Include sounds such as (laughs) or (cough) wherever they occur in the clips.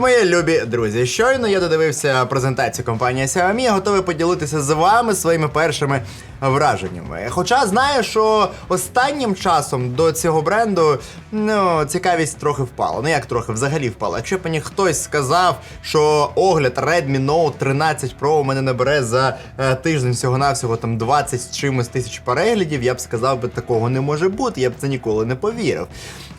мої любі друзі! Щойно я додивився презентацію компанії Xiaomi, готовий поділитися з вами своїми першими враженнями. Хоча знаю, що останнім часом до цього бренду ну, цікавість трохи впала. Ну як трохи взагалі впала. Якщо б мені хтось сказав, що огляд Redmi Note 13 Pro у мене набере за е, тиждень всього-навсього там 20 з чимось тисяч переглядів, я б сказав би, такого не може бути, я б це ніколи не повірив.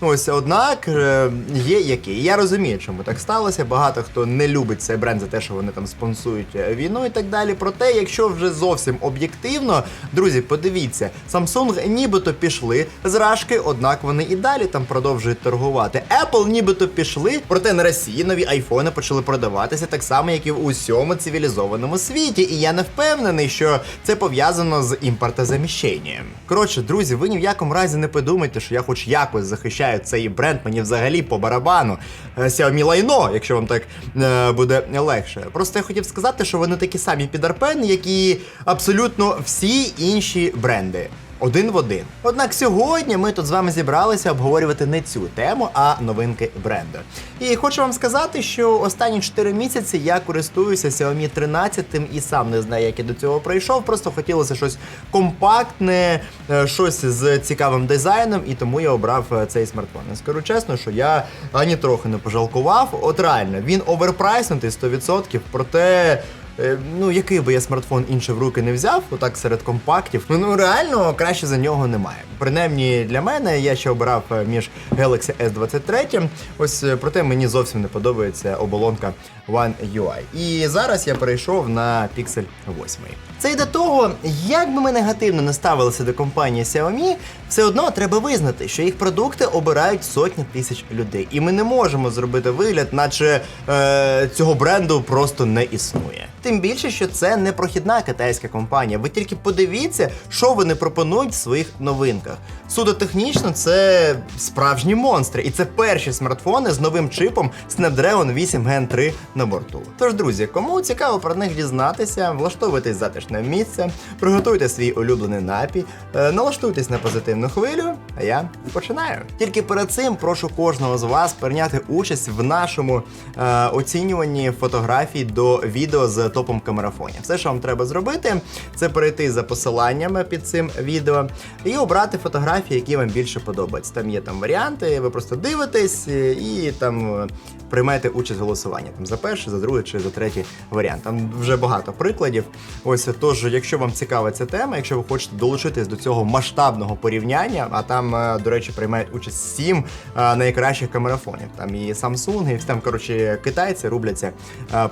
Ось однак е, є які. Я розумію, чому так сталося. Багато хто не любить цей бренд за те, що вони там спонсують е, війну і так далі. Проте, якщо вже зовсім об'єктивно, друзі, подивіться, Samsung нібито пішли з рашки, однак вони і далі там продовжують торгувати. Apple нібито пішли, проте на Росії нові айфони почали продаватися так само, як і в усьому цивілізованому світі. І я не впевнений, що це пов'язано з імпортозаміщенням. Коротше, друзі, ви ні в якому разі не подумайте, що я хоч якось захищаю цей бренд, мені взагалі по барабану. Е, Xiaomi лайно, якщо вам так е, буде легше. Просто я хотів сказати, що вони такі самі підарпен, як і абсолютно всі інші бренди. Один в один. Однак сьогодні ми тут з вами зібралися обговорювати не цю тему, а новинки бренду. І хочу вам сказати, що останні 4 місяці я користуюся Xiaomi 13 і сам не знаю, як я до цього прийшов. Просто хотілося щось компактне, е, щось з цікавим дизайном, і тому я обрав е, цей смартфон. І скажу чесно, що я ані трохи не пожалкував. От реально, він оверпрайснутий 100%, проте. Е, Ну, який би я смартфон інший в руки не взяв, отак серед компактів, ну, ну реально краще за нього немає. Принаймні для мене я ще обирав е, між Galaxy S23. Ось е, проте мені зовсім не подобається оболонка One UI. І зараз я перейшов на Pixel 8. Це й до того, як би ми негативно не ставилися до компанії Xiaomi, все одно треба визнати, що їх продукти обирають сотні тисяч людей. І ми не можемо зробити вигляд, наче е, цього бренду просто не існує. Тим більше, що це не прохідна китайська компанія. Ви тільки подивіться, що вони пропонують в своїх новинках. Судо технічно, це справжні монстри, і це перші смартфони з новим чипом Snapdragon 8 Gen 3 на борту. Тож, друзі, кому цікаво про них дізнатися, влаштовуйтесь затишне місце, приготуйте свій улюблений напій, е, налаштуйтесь на позитивну хвилю, а я починаю. Тільки перед цим прошу кожного з вас прийняти участь в нашому е, оцінюванні фотографій до відео з топом камерафонів. Все, що вам треба зробити, це перейти за посиланнями під цим відео і обрати фотографії, які вам більше подобаються. Там є там варіанти, ви просто дивитесь е, і там е, приймаєте участь в голосуванні там за перший, за другий чи за третій варіант. Там вже багато прикладів. Ось тож, якщо вам цікава ця тема, якщо ви хочете долучитись до цього масштабного порівняння, а там, е, до речі, приймають участь сім найкращих камерафонів. Там і Samsung, і там коротше китайці рубляться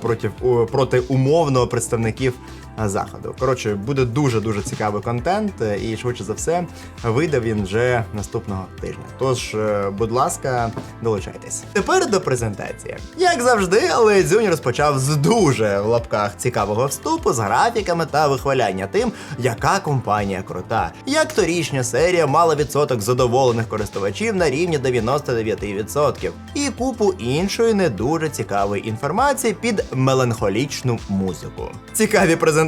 проти, проти умовно представників заходу. Коротше, буде дуже дуже цікавий контент, е, і швидше за все вийде він вже наступного тижня. Тож, е, будь ласка, долучайтесь. Тепер до презентації. Як завжди, але Дзюнь розпочав з дуже в лапках цікавого вступу з графіками та вихваляння тим, яка компанія крута. Як торічня серія мала відсоток задоволених користувачів на рівні 99%. І купу іншої не дуже цікавої інформації під меланхолічну музику. Цікаві презентації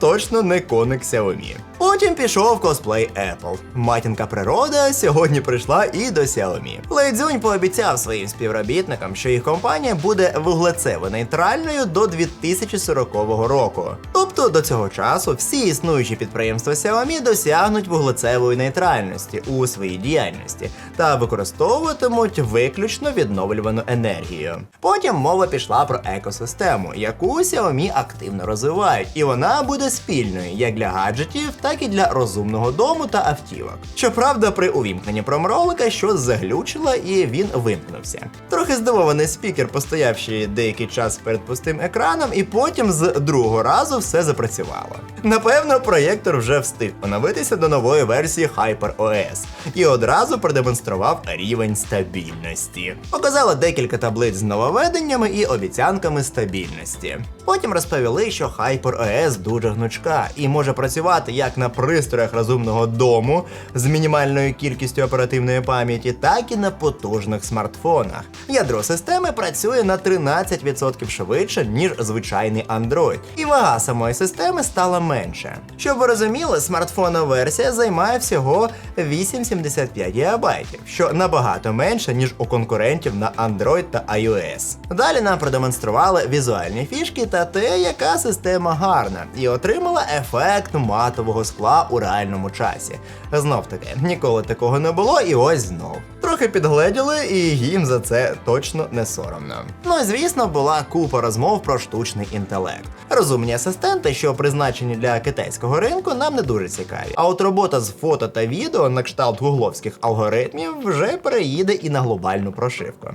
точно не коник Xiaomi. Потім пішов косплей Apple. Матінка природа сьогодні прийшла і до Xiaomi. Лейдзюнь пообіцяв своїм співробітникам, що їх компанія буде вуглецево-нейтральною до 2040 року. Тобто до цього часу всі існуючі підприємства Xiaomi досягнуть вуглецевої нейтральності у своїй діяльності та використовуватимуть виключно відновлювану енергію. Потім мова пішла про екосистему, яку Xiaomi активно розвивають, і вона буде спільною як для гаджетів, так і для розумного дому та автівок. Щоправда, при увімкненні промролика щось заглючило і він вимкнувся. Трохи здивований спікер, постоявши деякий час перед пустим екраном, і потім з другого разу все запрацювало. Напевно, проєктор вже встиг оновитися до нової версії HyperOS і одразу продемонстрував рівень стабільності. Показала декілька таблиць з нововведеннями і обіцянками стабільності. Потім розповіли, що HyperOS дуже гнучка і може працювати як на пристроях розумного дому з мінімальною кількістю оперативної пам'яті, так і на потужних смартфонах. Ядро системи працює на 13% швидше, ніж звичайний Android. І вага самої системи стало менше. Щоб ви розуміли, смартфонна версія займає всього 8,75 ГБ, що набагато менше, ніж у конкурентів на Android та iOS. Далі нам продемонстрували візуальні фішки та те, яка система гарна, і отримала ефект матового скла у реальному часі. Знов таки, ніколи такого не було, і ось знов. Трохи підгледіли, і їм за це точно не соромно. Ну і звісно, була купа розмов про штучний інтелект. Розумні асистенти, що призначені для китайського ринку, нам не дуже цікаві. А от робота з фото та відео на кшталт гугловських алгоритмів вже переїде і на глобальну прошивку.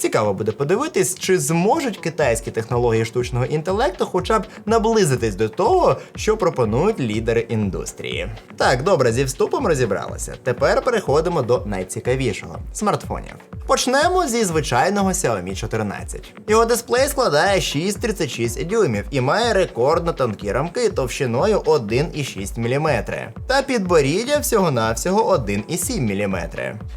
Цікаво буде подивитись, чи зможуть китайські технології штучного інтелекту хоча б наблизитись до того, що пропонують лідери індустрії. Так, добре, зі вступом розібралися. Тепер переходимо до найцікавішого смартфонів. Почнемо зі звичайного Xiaomi 14. Його дисплей складає 6,36 дюймів і має рекордно тонкі рамки товщиною 1,6 мм. Та підборіддя всього-навсього 1,7 мм.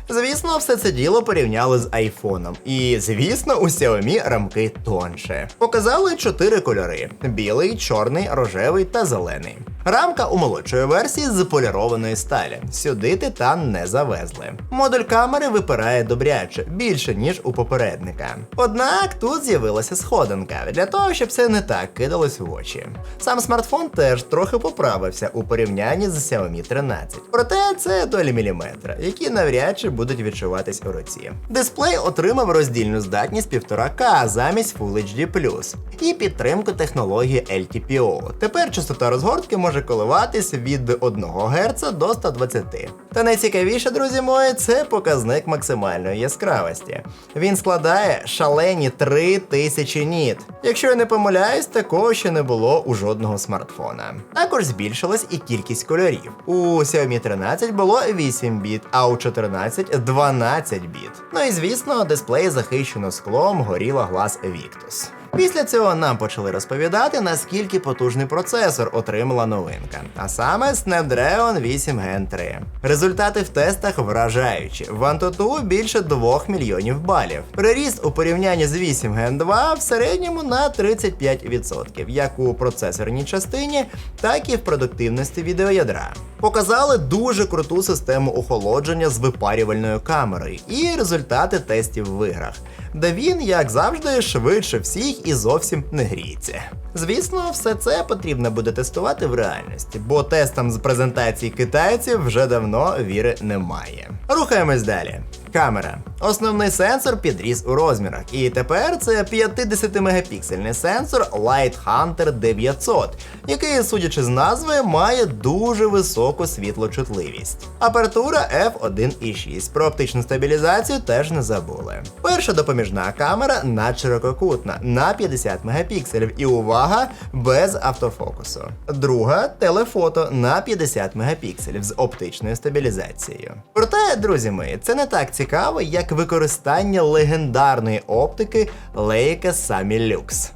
Звісно, все це діло порівняли з айфоном. І, звісно, у Xiaomi рамки тонше. Показали чотири кольори: білий, чорний, рожевий та зелений. Рамка у молодшої версії з полірованої сталі. Сюди титан не завезли. Модуль камери випирає добряче, більше ніж у попередника. Однак тут з'явилася сходинка для того, щоб це не так кидалось в очі. Сам смартфон теж трохи поправився у порівнянні з Xiaomi 13. Проте це долі міліметра, які навряд чи будуть відчуватись у руці. Дисплей отримав роздільну здатність 1,5К замість Full HD+, і підтримку технології LTPO. Тепер частота розгортки може коливатись від 1 Гц до 120. Та найцікавіше, друзі мої, це показник максимальної яскравості. Він складає шалені 3000 ніт. Якщо я не помиляюсь, такого ще не було у жодного смартфона. Також збільшилась і кількість кольорів. У Xiaomi 13 було 8 біт, а у 14 12 біт. Ну і звісно, дисплей захищено склом Gorilla Glass Victus. Після цього нам почали розповідати, наскільки потужний процесор отримала новинка, а саме Snapdragon 8 Gen 3. Результати в тестах вражаючі. В Antutu більше 2 мільйонів балів. Приріст у порівнянні з 8 Gen 2 в середньому на 35%, як у процесорній частині, так і в продуктивності відеоядра. Показали дуже круту систему охолодження з випарювальною камерою і результати тестів в іграх, де він, як завжди, швидше всіх і зовсім не гріється. Звісно, все це потрібно буде тестувати в реальності, бо тестам з презентації китайців вже давно віри немає. Рухаємось далі. Камера. Основний сенсор підріс у розмірах, і тепер це 50-мегапіксельний сенсор Light Hunter 900, який, судячи з назви, має дуже високу світлочутливість. Апертура f1.6. Про оптичну стабілізацію теж не забули. Перша допоміжна камера надширококутна на 50 мегапікселів і увага без автофокусу. Друга телефото на 50 мегапікселів з оптичною стабілізацією. Проте, друзі мої, це не так цікаво, як використання легендарної оптики Leica Sammy Кажуть,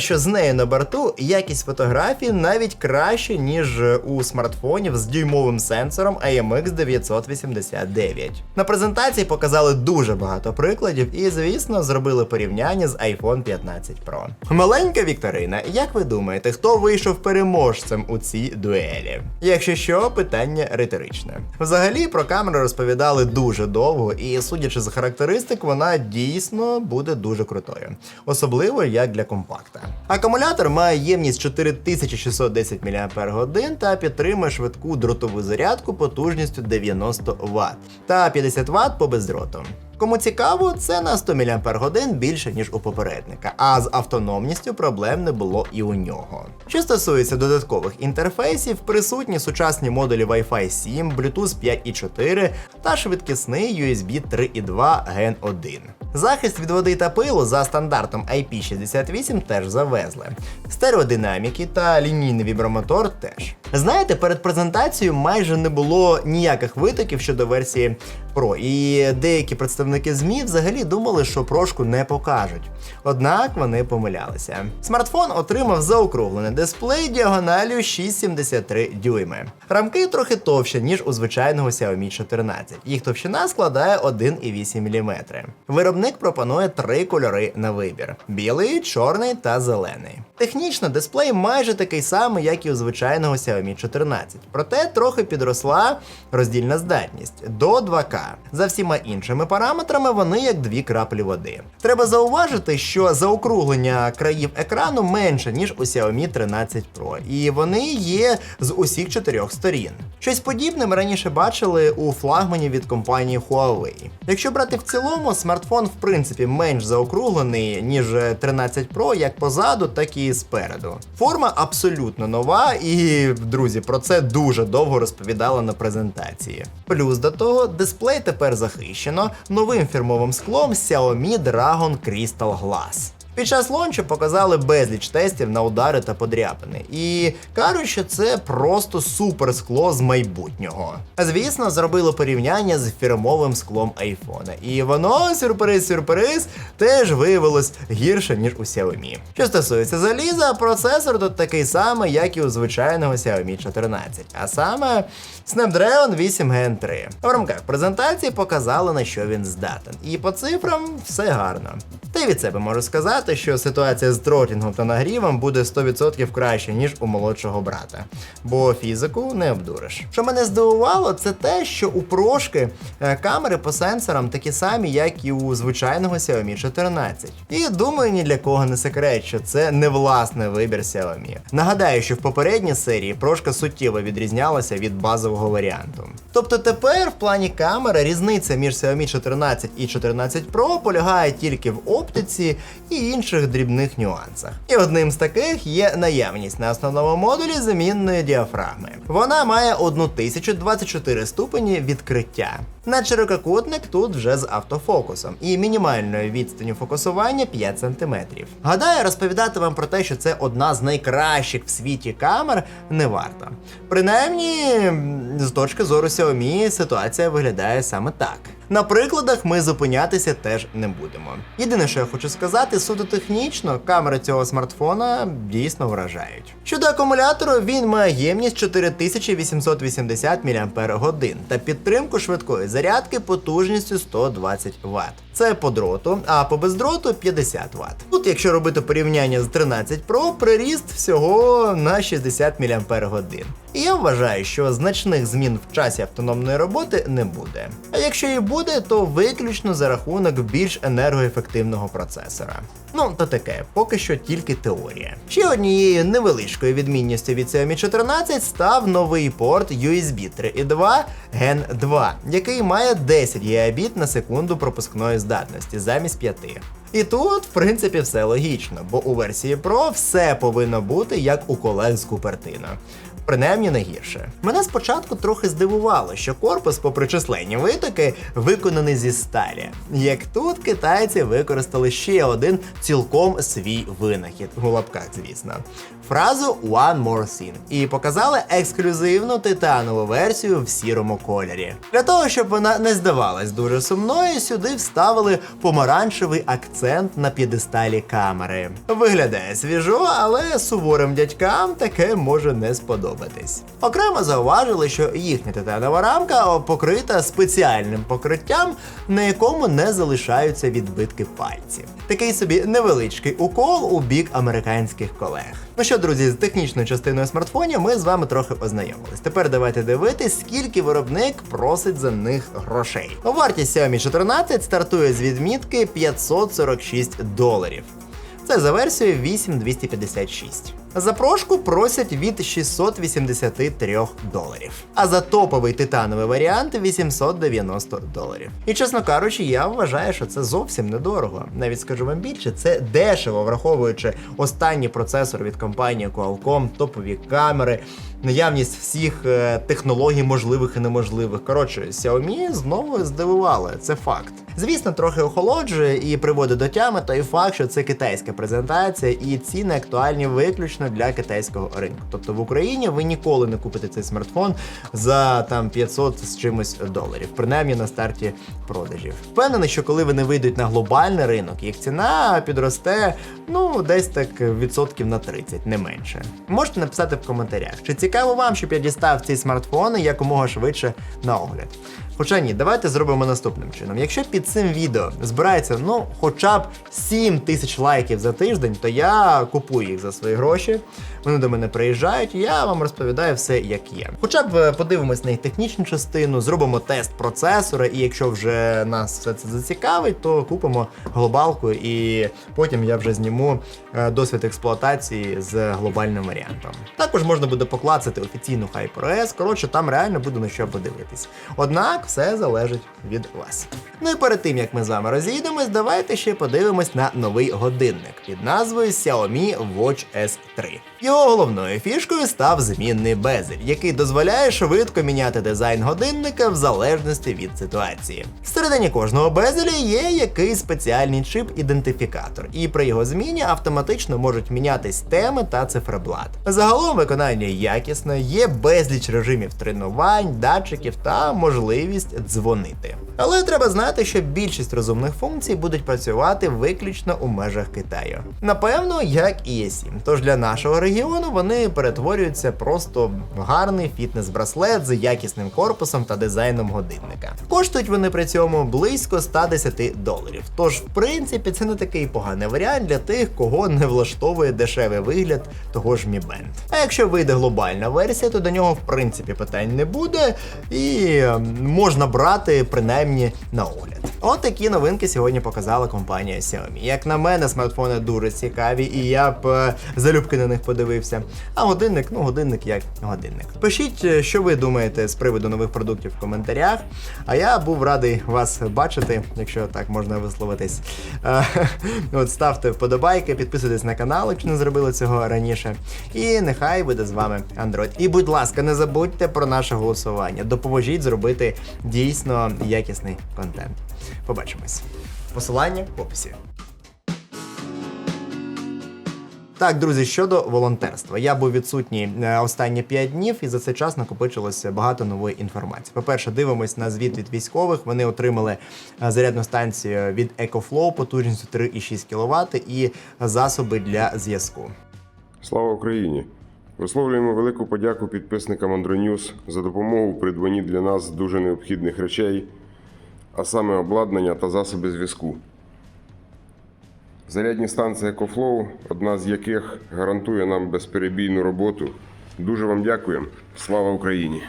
що з нею на борту якість фотографій навіть краще, ніж у смартфонів з дюймовим сенсором AMX 989. На презентації показали дуже багато прикладів і, звісно, зробили порівняння з iPhone 15 Pro. Маленька Вікторина, як ви думаєте, хто вийшов переможцем у цій дуелі? Якщо що, питання риторичне. Взагалі про камеру розповідали дуже довго, і судячи з характеристик, вона дійсно буде дуже крутою, особливо як для компакту компакта. Акумулятор має ємність 4610 мАч та підтримує швидку дротову зарядку потужністю 90 Вт та 50 Вт по бездроту. Кому цікаво, це на 100 мАч більше, ніж у попередника, а з автономністю проблем не було і у нього. Що стосується додаткових інтерфейсів, присутні сучасні модулі Wi-Fi 7, Bluetooth 5.4 та швидкісний USB 3.2 Gen 1. Захист від води та пилу за стандартом IP68 теж завезли. Стереодинаміки та лінійний вібромотор теж. Знаєте, перед презентацією майже не було ніяких витоків щодо версії Pro, і деякі представники виробники ЗМІ взагалі думали, що прошку не покажуть. Однак вони помилялися. Смартфон отримав заокруглений дисплей діагоналю 6,73 дюйми. Рамки трохи товщі, ніж у звичайного Xiaomi 14. Їх товщина складає 1,8 мм. Виробник пропонує три кольори на вибір: білий, чорний та зелений. Технічно дисплей майже такий самий, як і у звичайного Xiaomi 14, проте трохи підросла роздільна здатність до 2К. За всіма іншими параметрами вони як дві краплі води. Треба зауважити, що заокруглення країв екрану менше, ніж у Xiaomi 13 Pro, і вони є з усіх чотирьох сторін. Щось подібне ми раніше бачили у флагмані від компанії Huawei. Якщо брати в цілому, смартфон в принципі менш заокруглений, ніж 13 Pro як позаду, так і спереду. Форма абсолютно нова, і друзі, про це дуже довго розповідала на презентації. Плюс до того, дисплей тепер захищено новим фірмовим склом Xiaomi Dragon Crystal Glass. Під час лончу показали безліч тестів на удари та подряпини, і кажуть, що це просто супер скло з майбутнього. Звісно, зробили порівняння з фірмовим склом айфона, і воно, сюрприз-сюрприз, теж виявилось гірше, ніж у Xiaomi. Що стосується заліза, процесор тут такий самий, як і у звичайного Xiaomi 14, а саме Snapdragon 8 Gen 3. В рамках презентації показали на що він здатен. І по цифрам все гарно. Та й від себе можу сказати, що ситуація з тротінгом та нагрівом буде 100% краще, ніж у молодшого брата, бо фізику не обдуриш. Що мене здивувало, це те, що у прошки е, камери по сенсорам такі самі, як і у звичайного Xiaomi 14. І думаю, ні для кого не секрет, що це не власний вибір Xiaomi. Нагадаю, що в попередній серії прошка суттєво відрізнялася від базового варіанту. Тобто тепер в плані камери різниця між Xiaomi 14 і 14 Pro полягає тільки в оптиці і інших дрібних нюансах. І одним з таких є наявність на основному модулі замінної діафрагми. Вона має 1024 ступені відкриття. На ширококутник тут вже з автофокусом і мінімальною відстанню фокусування 5 см. Гадаю, розповідати вам про те, що це одна з найкращих в світі камер, не варто. Принаймні, з точки зору Xiaomi ситуація виглядає саме так. На прикладах ми зупинятися теж не будемо. Єдине, що я хочу сказати, суто технічно, камери цього смартфона дійсно вражають. Щодо акумулятору, він має ємність 4880 мАч та підтримку швидкої зарядки потужністю 120 Вт. Це по дроту, а по бездроту 50 Вт. Тут, якщо робити порівняння з 13 Pro, приріст всього на 60 мАч. І я вважаю, що значних змін в часі автономної роботи не буде. А якщо і буде, то виключно за рахунок більш енергоефективного процесора. Ну, то таке, поки що тільки теорія. Ще однією невеличкою відмінністю від Xiaomi 14 став новий порт USB 3.2 Gen 2, який має 10 гігабіт на секунду пропускної здатності замість 5. І тут, в принципі, все логічно, бо у версії Pro все повинно бути як у колег з Купертино. Принаймні не гірше. Мене спочатку трохи здивувало, що корпус, попри численні витоки, виконаний зі сталі. Як тут китайці використали ще один цілком свій винахід у лапках, звісно. Фразу One more thing і показали ексклюзивну титанову версію в сірому кольорі. Для того, щоб вона не здавалась дуже сумною, сюди вставили помаранчевий акцент на п'єдесталі камери. Виглядає свіжо, але суворим дядькам таке може не сподобатись. Окремо зауважили, що їхня титанова рамка покрита спеціальним покриттям, на якому не залишаються відбитки пальців. Такий собі невеличкий укол у бік американських колег. Ну що, друзі, з технічною частиною смартфонів ми з вами трохи ознайомились. Тепер давайте дивитись, скільки виробник просить за них грошей. Вартість Xiaomi 14 стартує з відмітки 546 доларів. Це за версією 8256. За прошку просять від 683 доларів. А за топовий титановий варіант 890 доларів. І чесно кажучи, я вважаю, що це зовсім недорого. Навіть скажу вам більше, це дешево, враховуючи останній процесор від компанії Qualcomm, топові камери, наявність всіх е, технологій можливих і неможливих. Коротше, Xiaomi знову здивували, це факт. Звісно, трохи охолоджує і приводить до тями той факт, що це китайська презентація, і ціни актуальні виключно для китайського ринку. Тобто в Україні ви ніколи не купите цей смартфон за там 500 з чимось доларів, принаймні на старті продажів. Впевнений, що коли вони вийдуть на глобальний ринок, їх ціна підросте ну десь так відсотків на 30, не менше. Можете написати в коментарях, чи цікаво вам, щоб я дістав ці смартфони якомога швидше на огляд. Хоча ні, давайте зробимо наступним чином. Якщо під цим відео збирається ну хоча б 7 тисяч лайків за тиждень, то я купую їх за свої гроші. Вони до мене приїжджають, я вам розповідаю все, як є. Хоча б е, подивимось на їх технічну частину, зробимо тест процесора, і якщо вже нас все це зацікавить, то купимо глобалку, і потім я вже зніму е, досвід експлуатації з глобальним варіантом. Також можна буде поклацати офіційну HyperOS, коротше, там реально буде на що подивитись. Однак все залежить від вас. Ну і перед тим як ми з вами розійдемось, давайте ще подивимось на новий годинник під назвою Xiaomi Watch S3. Його головною фішкою став змінний безель, який дозволяє швидко міняти дизайн годинника в залежності від ситуації. Всередині кожного безеля є якийсь спеціальний чип-ідентифікатор, і при його зміні автоматично можуть мінятись теми та циферблат. Загалом виконання якісне, є безліч режимів тренувань, датчиків та можливість дзвонити. Але треба знати, що більшість розумних функцій будуть працювати виключно у межах Китаю. Напевно, як і E7. Тож для нашого регіону вони перетворюються просто в гарний фітнес-браслет з якісним корпусом та дизайном годинника. Коштують вони при цьому близько 110 доларів. Тож, в принципі, це не такий поганий варіант для тих, кого не влаштовує дешевий вигляд того ж Mi Band. А якщо вийде глобальна версія, то до нього в принципі питань не буде, і ем, можна брати принаймні на огляд. От такі новинки сьогодні показала компанія Xiaomi. Як на мене, смартфони дуже цікаві, і я б е, залюбки на них подивився. А годинник, ну годинник як годинник. Пишіть, е, що ви думаєте з приводу нових продуктів в коментарях. А я був радий вас бачити, якщо так можна висловитись. Е, (laughs) От ставте вподобайки, підписуйтесь на канал, якщо не зробили цього раніше. І нехай буде з вами Android. І будь ласка, не забудьте про наше голосування. Допоможіть зробити дійсно якісний контент. Побачимось. Посилання в описі. Так, друзі, щодо волонтерства, я був відсутній е, останні 5 днів, і за цей час накопичилося багато нової інформації. По-перше, дивимось на звіт від військових. Вони отримали е, зарядну станцію від EcoFlow потужністю 3,6 кВт і засоби для зв'язку. Слава Україні! Висловлюємо велику подяку підписникам Андронюс за допомогу в придбанні для нас дуже необхідних речей, а саме обладнання та засоби зв'язку. Зарядні станції EcoFlow, одна з яких гарантує нам безперебійну роботу. Дуже вам дякуємо. Слава Україні!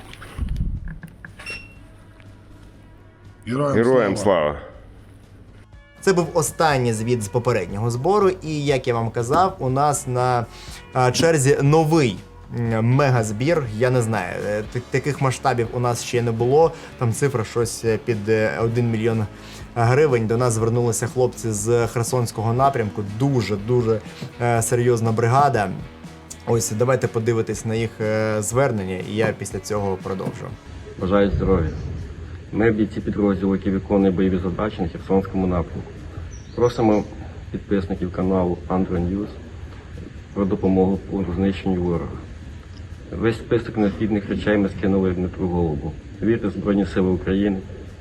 Героям, Героям слава! Це був останній звіт з попереднього збору, і як я вам казав, у нас на черзі новий. Мегазбір, я не знаю, е, таких масштабів у нас ще не було. Там цифра щось е, під 1 мільйон гривень. До нас звернулися хлопці з Херсонського напрямку. Дуже дуже е, серйозна бригада. Ось давайте подивитись на їх е, звернення, і я після цього продовжу. Бажаю здоров'я. Ми бійці підрозділу, які виконує бойові задачі на Херсонському напрямку. Просимо підписників каналу Andro News про допомогу по знищенню ворога. Весь список необхідних речей ми скинули в Дмитру Голубу. Вірте Збройні Сили України.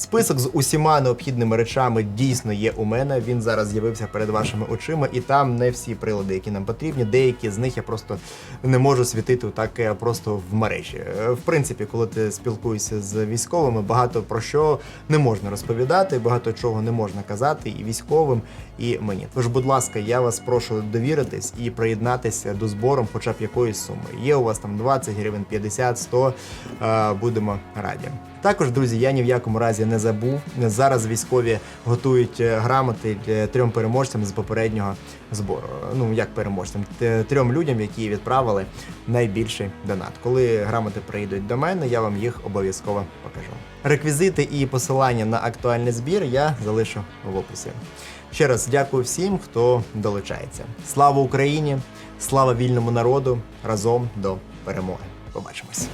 Список з усіма необхідними речами дійсно є у мене. Він зараз з'явився перед вашими очима, і там не всі прилади, які нам потрібні. Деякі з них я просто не можу світити так е, просто в мережі. Е, В принципі, коли ти спілкуєшся з військовими, багато про що не можна розповідати, багато чого не можна казати і військовим, і мені. Тож, будь ласка, я вас прошу довіритись і приєднатися до збору, хоча б якоїсь суми. Є у вас там 20 гривень, 50, 100, е, будемо раді. Також, друзі, я ні в якому разі не забув. Зараз військові готують е, грамоти е, трьом переможцям з попереднього збору. Ну як переможцям, трьом людям, які відправили найбільший донат. Коли грамоти прийдуть до мене, я вам їх обов'язково покажу. Реквізити і посилання на актуальний збір я залишу в описі. Ще раз дякую всім, хто долучається. Слава Україні! Слава вільному народу! Разом до перемоги! Побачимось!